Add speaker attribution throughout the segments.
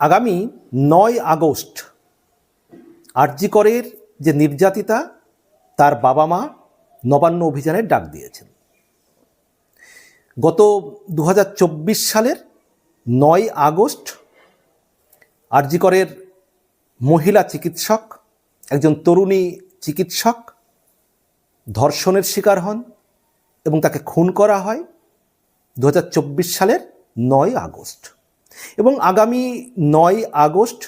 Speaker 1: আগামী নয় আগস্ট আরজিকরের যে নির্যাতিতা, তার বাবা মা নবান্ন অভিযানের ডাক দিয়েছেন। গত দু হাজার চব্বিশ সালের নয় আগস্ট আরজিকরের মহিলা চিকিৎসক, একজন তরুণী চিকিৎসক ধর্ষণের শিকার হন এবং তাকে খুন করা হয় দু হাজার চব্বিশ সালের নয় আগস্ট। এবং আগামী নয় আগস্ট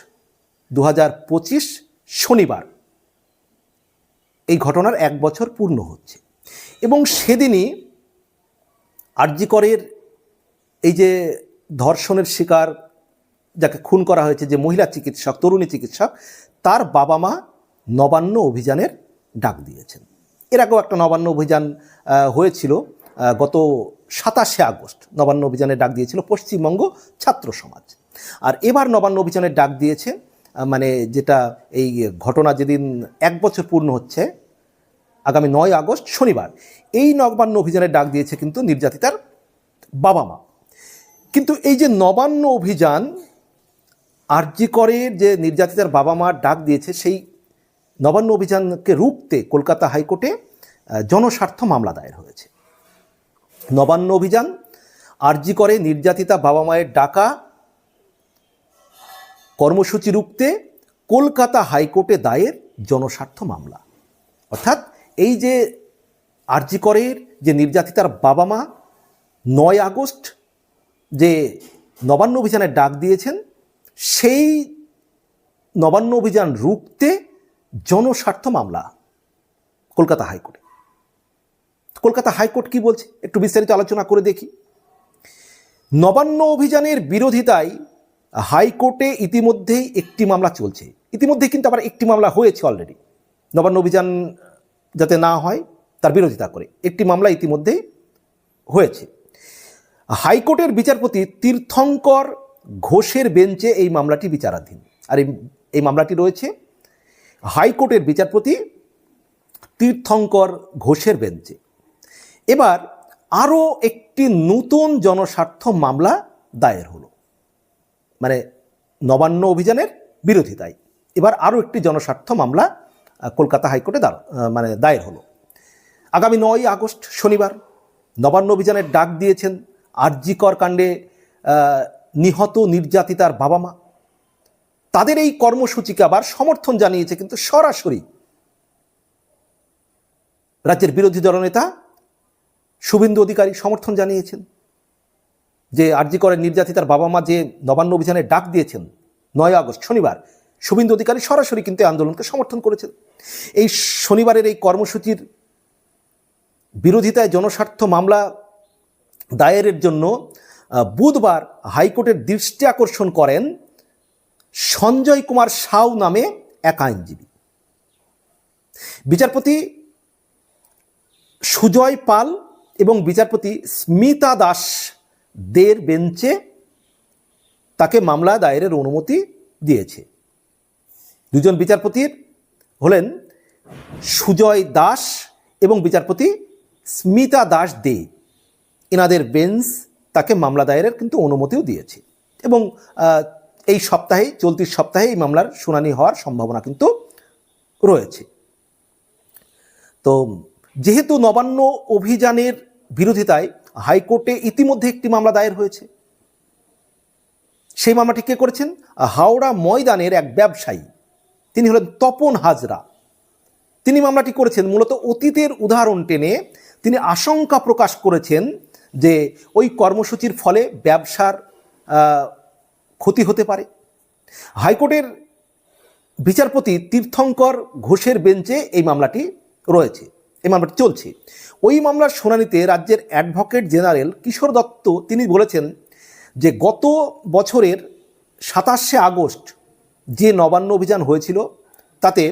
Speaker 1: দু হাজার পঁচিশ শনিবার এই ঘটনার এক বছর পূর্ণ হচ্ছে। এবং সেদিনই আরজিকরের এই যে ধর্ষণের শিকার যাকে খুন করা হয়েছে, যে মহিলা চিকিৎসক, তরুণী চিকিৎসক, তার বাবা মা নবান্ন অভিযানের ডাক দিয়েছেন। এর আগেও একটা নবান্ন অভিযান হয়েছিল গত সাতাশে আগস্ট নবান্ন অভিযানের ডাক দিয়েছিল পশ্চিমবঙ্গ ছাত্র সমাজ। আর এবার নবান্ন অভিযানের ডাক দিয়েছে মানে যেটা এই ঘটনা যেদিন এক বছর পূর্ণ হচ্ছে, আগামী নয় আগস্ট, শনিবার, এই নবান্ন অভিযানের ডাক দিয়েছে কিন্তু নির্যাতিতার বাবা মা। কিন্তু এই যে নবান্ন অভিযান, আরজি করে যে নির্যাতিতার বাবা মা ডাক দিয়েছে, সেই নবান্ন অভিযানকে রুখতে কলকাতা হাইকোর্টে জনস্বার্থ মামলা দায়ের হয়েছে। নবান্ন অভিযান, আরজি করে নির্যাতিতা বাবা মায়ের ডাকা, কর্মসূচি রুখতে কলকাতা হাইকোর্টে দায়ের জনস্বার্থ মামলা। অর্থাৎ এই যে আরজি করের যে নির্যাতিতার বাবা মা নয় আগস্ট যে নবান্ন অভিযানের ডাক দিয়েছেন, সেই নবান্ন অভিযান রুখতে জনস্বার্থ মামলা কলকাতা হাইকোর্টে। কলকাতা হাইকোর্ট কি বলছে? একটু বিস্তারিত আলোচনা করে দেখি। নবান্ন অভিযানের বিরোধিতায় হাইকোর্টে ইতিমধ্যেই একটি মামলা চলছে। ইতিমধ্যে কিন্তু আবার একটি মামলা হয়েছে অলরেডি নবান্ন অভিযান যাতে না হয়, তার বিরোধিতা করে। একটি মামলা ইতিমধ্যেই হয়েছে। হাইকোর্টের বিচারপতি তীর্থঙ্কর ঘোষের বেঞ্চে এই মামলাটি বিচারাধীন। আর এই এই মামলাটি রয়েছে হাইকোর্টের বিচারপতি তীর্থঙ্কর ঘোষের বেঞ্চে। এবার আরও একটি নতুন জনস্বার্থ মামলা দায়ের হলো। মানে নবান্ন অভিযানের বিরোধিতায়। এবার আরও একটি জনস্বার্থ মামলা কলকাতা হাইকোর্টে মানে দায়ের হলো। আগামী নয় আগস্ট, শনিবার, নবান্ন অভিযানের ডাক দিয়েছেন আরজিকর কাণ্ডে নিহত নির্যাতিতার বাবা মা। তাদের এই কর্মসূচিকে আবার সমর্থন জানিয়েছে কিন্তু সরাসরি রাজ্যের বিরোধী দলনেতা শুভেন্দু অধিকারী সমর্থন জানিয়েছেন যে আরজি করের নির্যাতিতার বাবা মা যে নবান্ন অভিযানে ডাক দিয়েছেন নয় আগস্ট, শনিবার, শুভেন্দু অধিকারী সরাসরি কিন্তু আন্দোলনকে সমর্থন করেছেন। এই শনিবারের এই কর্মসূচির বিরোধিতায় জনস্বার্থ মামলা দায়েরের জন্য বুধবার হাইকোর্টের দৃষ্টি আকর্ষণ করেন সঞ্জয় কুমার সাউ নামে এক আইনজীবী। বিচারপতি সুজয় পাল এবং বিচারপতি স্মিতা দাস দের বেঞ্চে তাকে মামলা দায়েরের অনুমতি দিয়েছে। দুজন বিচারপতির হলেন সুজয় দাস এবং বিচারপতি স্মিতা দাস দে। এনাদের বেঞ্চ তাকে মামলা দায়েরের কিন্তু অনুমতিও দিয়েছে এবং এই সপ্তাহে চলতি সপ্তাহে এই মামলার শুনানি হওয়ার সম্ভাবনা কিন্তু রয়েছে। তো, যেহেতু নবান্ন অভিযানের বিরোধিতায় হাইকোর্টে ইতিমধ্যে একটি মামলা দায়ের হয়েছে। সেই মামলাটি কে করেছেন? হাওড়া ময়দানের এক ব্যবসায়ী। তিনি হলেন তপন হাজরা। তিনি মামলাটি করেছেন মূলত অতীতের উদাহরণ টেনে। তিনি আশঙ্কা প্রকাশ করেছেন যে ওই কর্মসূচির ফলে ব্যবসার ক্ষতি হতে পারে। হাইকোর্টের বিচারপতি তীর্থঙ্কর ঘোষের বেঞ্চে এই মামলাটি রয়েছে। এই মামলাটি চলছে। ওই মামলার শুনানিতে রাজ্যের অ্যাডভোকেট জেনারেল কিশোর দত্ত তিনি বলেছেন যে গত বছরের সাতাশে আগস্ট যে নবান্ন অভিযান হয়েছিল, তাতে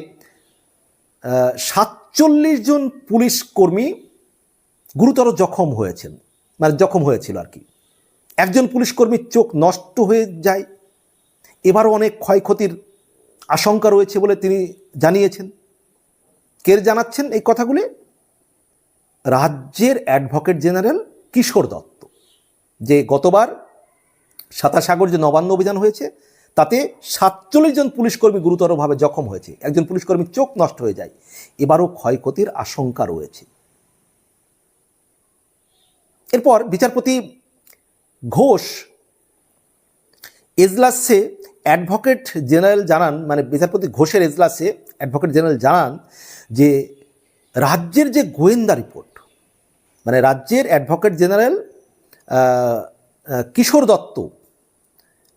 Speaker 1: সাতচল্লিশ জন পুলিশ কর্মী গুরুতর জখম হয়েছেন। মানে জখম হয়েছিল আর কি। একজন পুলিশ কর্মীর চোখ নষ্ট হয়ে যায়। এবারও অনেক ক্ষয়ক্ষতির আশঙ্কা রয়েছে বলে তিনি জানিয়েছেন। কে জানাচ্ছেন এই কথাগুলি? রাজ্যের অ্যাডভোকেট জেনারেল কিশোর দত্ত, যে গতবার সাগর যে নবান্ন অভিযান হয়েছে, তাতে সাতচল্লিশ জন পুলিশকর্মী গুরুতরভাবে জখম হয়েছে। একজন পুলিশকর্মীর চোখ নষ্ট হয়ে যায়। এবারও ক্ষয়ক্ষতির আশঙ্কা রয়েছে। এরপর বিচারপতি ঘোষ এজলাসে অ্যাডভোকেট জেনারেল জানান মানে বিচারপতি ঘোষের এজলাসে অ্যাডভোকেট জেনারেল জানান যে রাজ্যের যে গোয়েন্দা রিপোর্ট মানে রাজ্যের অ্যাডভোকেট জেনারেল কিশোর দত্ত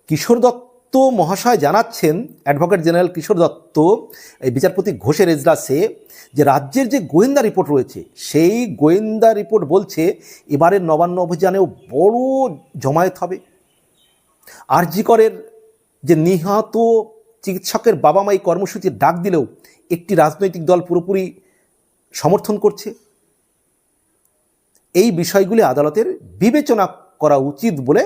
Speaker 1: কিশোর দত্ত মহাশয় জানাচ্ছেন, অ্যাডভোকেট জেনারেল কিশোর দত্ত, এই বিচারপতি ঘোষের এজলাসে যে রাজ্যের যে গোয়েন্দা রিপোর্ট রয়েছে, সেই গোয়েন্দা রিপোর্ট বলছে এবারের নবান্ন অভিযানেও বড় জমায়েত হবে। আরজিকরের যে নিহত চিকিৎসকের বাবা মা এই কর্মসূচির ডাক দিলেও একটি রাজনৈতিক দল পুরোপুরি সমর্থন করছে। এই বিষয়গুলি আদালতের বিবেচনা করা উচিত বলে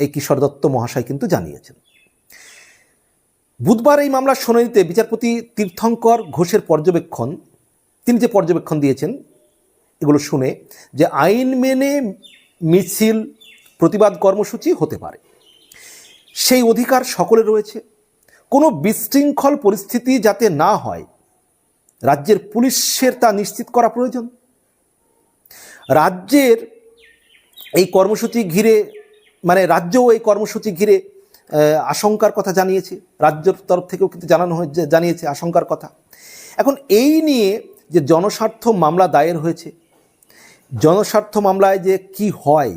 Speaker 1: এই কিশোর দত্ত মহাশয় কিন্তু জানিয়েছেন। বুধবার এই মামলার শুনানিতে বিচারপতি তীর্থঙ্কর ঘোষের পর্যবেক্ষণ, তিনি যে পর্যবেক্ষণ দিয়েছেন, এগুলো শুনে যে আইন মেনে মিছিল, প্রতিবাদ কর্মসূচি হতে পারে। সেই অধিকার সকলে রয়েছে। কোনো বিশৃঙ্খল পরিস্থিতি যাতে না হয়, রাজ্যের পুলিশের তা নিশ্চিত করা প্রয়োজন। রাজ্যের এই কর্মসূচি ঘিরে মানে রাজ্যও এই কর্মসূচি ঘিরে আশঙ্কার কথা জানিয়েছে। রাজ্যের তরফ থেকেও কিন্তু জানানো হয়ে জানিয়েছে আশঙ্কার কথা। এখন এই নিয়ে যে জনস্বার্থ মামলা দায়ের হয়েছে, জনস্বার্থ মামলায় যে কি হয়,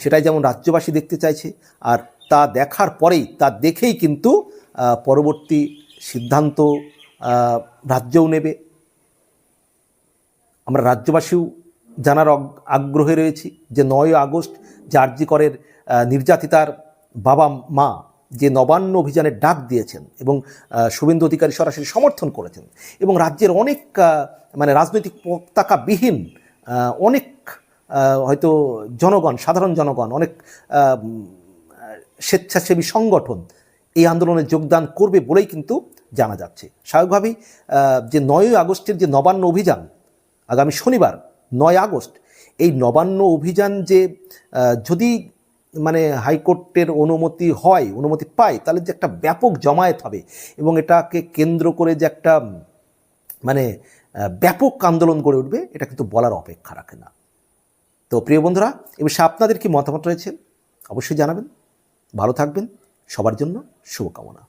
Speaker 1: সেটাই যেমন রাজ্যবাসী দেখতে চাইছে, আর তা দেখার পরেই, তা দেখেই কিন্তু পরবর্তী সিদ্ধান্ত রাজ্যও নেবে। আমরা রাজ্যবাসীও জানার আগ্রহে রয়েছি যে নয় আগস্ট যে নির্যাতিতার বাবা মা যে নবান্ন অভিযানের ডাক দিয়েছেন এবং শুভেন্দু অধিকারী সরাসরি সমর্থন করেছেন এবং রাজ্যের অনেক মানে রাজনৈতিক পতাকাবিহীন অনেক হয়তো জনগণ, সাধারণ জনগণ, অনেক স্বেচ্ছাসেবী সংগঠন এই আন্দোলনে যোগদান করবে বলেই কিন্তু জানা যাচ্ছে। স্বাভাবিকভাবেই যে নয়ই আগস্টের যে নবান্ন অভিযান, আগামী শনিবার, নয় আগস্ট, এই নবান্ন অভিযান যে যদি মানে হাইকোর্টের অনুমতি হয়, অনুমতি পায়, তাহলে যে একটা ব্যাপক জমায়েত হবে এবং এটাকে কেন্দ্র করে যে একটা মানে ব্যাপক আন্দোলন গড়ে উঠবে, এটা কিন্তু বলার অপেক্ষা রাখে না। তো প্রিয় বন্ধুরা, এ বিষয়ে আপনাদের কি মতামত রয়েছে? অবশ্যই জানাবেন। ভালো থাকবেন। সবার জন্য শুভকামনা।